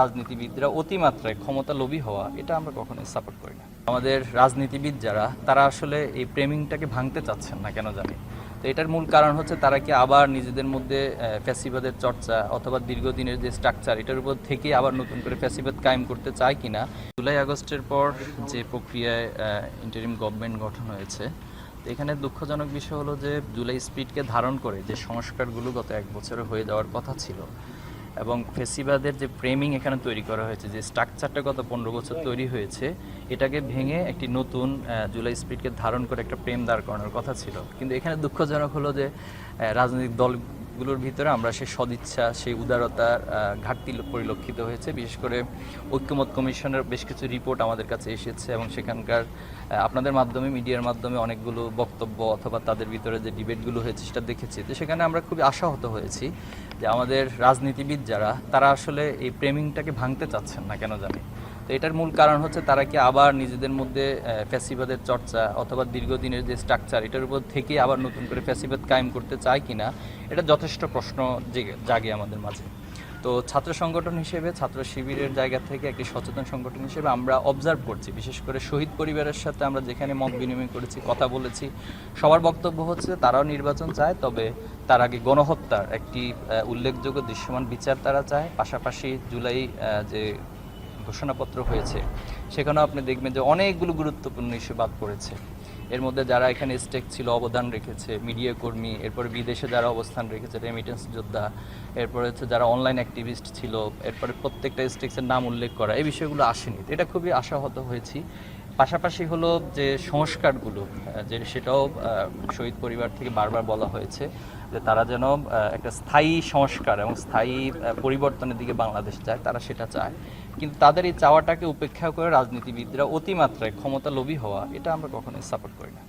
রাজনীতিবিদরা অতিমাত্রায় ক্ষমতা লোভী হওয়া, এটা আমরা কখনোই সাপোর্ট করি না। আমাদের রাজনীতিবিদ যারা, তারা আসলে এই প্রেমিংটাকে ভাঙতে চাচ্ছেন না, কেন জানি? তো এটার মূল কারণ হচ্ছে তারা কি আবার নিজেদের মধ্যে ফ্যাসিবাদের চর্চা অথবা দীর্ঘদিনের যে স্ট্রাকচার এটার উপর থেকে আবার নতুন করে ফ্যাসিবাদ কায়েম করতে চায় কিনা? জুলাই আগস্টের পর যে প্রক্রিয়ায় ইন্টারিম গভর্নমেন্ট গঠন হয়েছে এখানে দুঃখজনক বিষয় হলো যে, জুলাই স্পিডকে ধারণ করে যে সংস্কারগুলো গত এক বছরে হয়ে যাওয়ার কথা ছিল এবং ফেসিবাদের যে প্রেমিং এখানে তৈরি করা হয়েছে, যে স্ট্রাকচারটা গত পনেরো বছর তৈরি হয়েছে, এটাকে ভেঙে একটি নতুন জুলাই স্পিডকে ধারণ করে একটা প্রেম দাঁড় করানোর কথা ছিল। কিন্তু এখানে দুঃখজনক হলো যে রাজনৈতিক রাজনৈতিক দলগুলোর ভিতরে আমরা সেই সদিচ্ছা, সেই উদারতার ঘাটতি পরিলক্ষিত হয়েছে। বিশেষ করে ঐক্যমত কমিশনের বেশ কিছু রিপোর্ট আমাদের কাছে এসেছে এবং সেখানকার আপনাদের মাধ্যমে, মিডিয়ার মাধ্যমে অনেকগুলো বক্তব্য অথবা তাদের ভিতরে যে ডিবেটগুলো হয়েছে সেটা দেখেছি। তো সেখানে আমরা খুবই আশাহত হয়েছি যে আমাদের রাজনীতিবিদ যারা, তারা আসলে এই প্রেমিংটাকে ভাঙতে চাচ্ছেন না, কেন জানি? তো এটার মূল কারণ হচ্ছে তারা কি আবার নিজেদের মধ্যে ফ্যাসিবাদের চর্চা অথবা দীর্ঘদিনের যে স্ট্রাকচার এটার উপর থেকে আবার নতুন করে ফ্যাসিবাদ কায়েম করতে চায় কিনা, এটা যথেষ্ট প্রশ্ন জাগে আমাদের মাঝে। তো ছাত্র সংগঠন হিসেবে, ছাত্র শিবিরের জায়গা থেকে একটি সচেতন সংগঠন হিসেবে আমরা অবজার্ভ করছি। বিশেষ করে শহীদ পরিবারের সাথে আমরা যেখানে মত বিনিময় করেছি, কথা বলেছি, সবার বক্তব্য হচ্ছে তারাও নির্বাচন চায়, তবে তার আগে গণহত্যার একটি উল্লেখযোগ্য দৃশ্যমান বিচার তারা চায়। পাশাপাশি জুলাই যে ঘোষণাপত্র হয়েছে। সেখানেও আপনি দেখবেন যে অনেকগুলো গুরুত্বপূর্ণ ইস্যু বাদ পড়েছে। এর মধ্যে যারা এখানে স্টেক ছিল, অবদান রেখেছে মিডিয়া কর্মী, এরপরে বিদেশে যারা অবস্থান রেখেছে রেমিটেন্স যোদ্ধা, এরপরে হচ্ছে যারা অনলাইন অ্যাক্টিভিস্ট ছিল, এরপরে প্রত্যেকটা স্টেক্সের নাম উল্লেখ করা, এই বিষয়গুলো আসেনি। এটা খুবই আশাহত হয়েছি। পাশাপাশি হলো যে সংস্কারগুলো যে সেটাও শহীদ পরিবার থেকে বারবার বলা হয়েছে যে তারা যেন একটা স্থায়ী সংস্কার এবং স্থায়ী পরিবর্তনের দিকে বাংলাদেশ যায়, তারা সেটা চায়। কিন্তু তাদের এই চাওয়াটাকে উপেক্ষা করে রাজনীতিবিদরা অতিমাত্রায় ক্ষমতা লোভী হওয়া, এটা আমরা কখনোই সাপোর্ট করি না।